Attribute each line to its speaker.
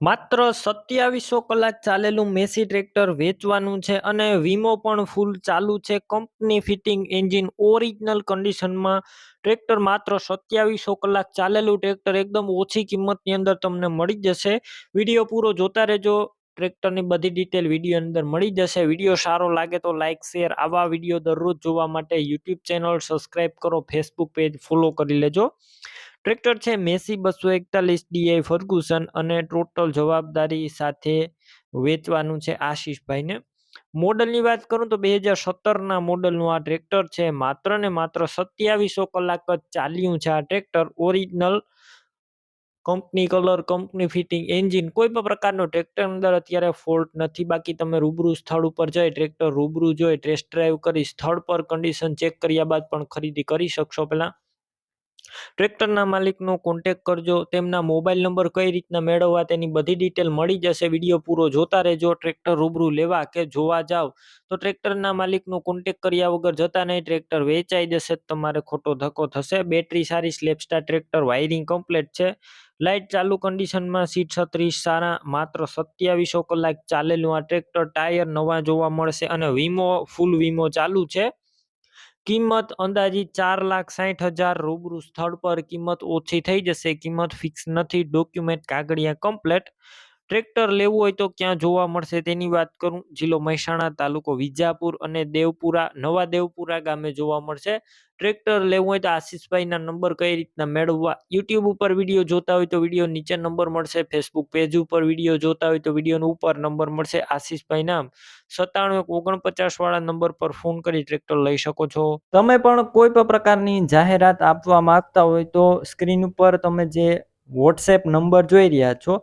Speaker 1: માત્ર સત્યાવીસો કલાક ચાલેલું મેસી ટ્રેક્ટર વેચવાનું છે અને વીમો પણ ફૂલ ચાલુ છે. કંપની ફિટિંગ એન્જિન ઓરિજિનલ કન્ડિશનમાં ટ્રેક્ટર માત્ર સત્યાવીસો કલાક ચાલેલું ટ્રેક્ટર એકદમ ઓછી કિંમતની અંદર તમને મળી જશે. વીડિયો પૂરો જોતા રહેજો. ટ્રેક્ટરની બધી ડિટેલ વીડિયો અંદર મળી જશે. વીડિયો સારો લાગે તો લાઇક શેર આવા વીડિયો દરરોજ જોવા માટે યુટ્યુબ ચેનલ સબસ્ક્રાઈબ કરો ફેસબુક પેજ ફોલો કરી લેજો. ટ્રેક્ટર છે. મેસી બસો એકતાલીસ ડીઆઈ ફર્ગુસન અને ટોટલ જવાબદારી સાથે વેચવાનું છે આશીષભાઈને. મોડલની વાત કરું તો બે હજાર સત્તરના મોડલનું આ ટ્રેક્ટર છે. માત્ર ને માત્ર સત્યાવીસો કલાક જ ચાલ્યું છે આ tractor. Original company, colour company, fitting, engine કોઈ પણ પ્રકારનો ટ્રેક્ટર અંદર અત્યારે ફોલ્ટ નથી. બાકી તમે રૂબરૂ સ્થળ ઉપર જઈ ટ્રેક્ટર રૂબરૂ જોઈ ટેસ્ટ ડ્રાઈવ કરી સ્થળ પર કન્ડિશન ચેક કર્યા બાદ પણ ખરીદી કરી શકશો. પહેલાં ટ્રેક્ટરના માલિકનો કોન્ટેક કરજો, તેમના મોબાઈલ નંબર કઈ રીતના મેળવવા તેની બધી ડિટેલ મળી જશે, વીડિયો પૂરો જોતા રહેજો, ટ્રેક્ટર રૂબરૂ લેવા કે જોવા જાવ. તો ટ્રેક્ટરના માલિકનો કોન્ટેક કર્યા વગર જતા નહીં, ટ્રેક્ટર વેચાઈ જશે, તમારે ખોટો ધક્કો થશે બેટરી સારી સ્લેપસ્ટાર ટ્રેક્ટર વાયરિંગ કમ્પ્લીટ છે. લાઇટ ચાલુ કન્ડિશનમાં સીટ છત્રીસ, સારા, માત્ર સત્યાવીસો કલાક ચાલેલું આ ટ્રેક્ટર ટાયર નવા જોવા મળશે અને વીમો ફૂલ વીમો ચાલુ છે. કિંમત અંદાજિત ચાર લાખ સાઠ હજાર રૂબરૂ સ્થળ પર કિંમત ઓછી થઈ જશે. કિંમત ફિક્સ નથી. ડોક્યુમેન્ટ કાગળિયા કમ્પ્લેટ ટ્રેક્ટર લેવું હોય તો ક્યાં જોવા મળશે તેની વાત કરું? જિલ્લો મહેસાણા તાલુકો વિજાપુર અને દેવપુરા, નવા દેવપુરા ગામે જોવા મળશે. ટ્રેક્ટર લેવું હોય તો આશીષભાઈના નંબર કઈ રીતના મેળવવા? યુટ્યુબ ઉપર વીડિયો જોતા હોય તો વીડિયો નીચે નંબર મળશે. ફેસબુક પેજ ઉપર વીડિયો જોતા હોય તો વિડીયોનો ઉપર નંબર મળશે. આશીષભાઈના સત્તાણું એક ઓગણપચાસ વાળા નંબર પર ફોન કરી ટ્રેક્ટર લઈ શકો છો. તમે પણ કોઈ પણ પ્રકારની જાહેરાત આપવા માંગતા હોય તો સ્ક્રીન ઉપર તમે જે વોટ્સએપ નંબર જોઈ રહ્યા છો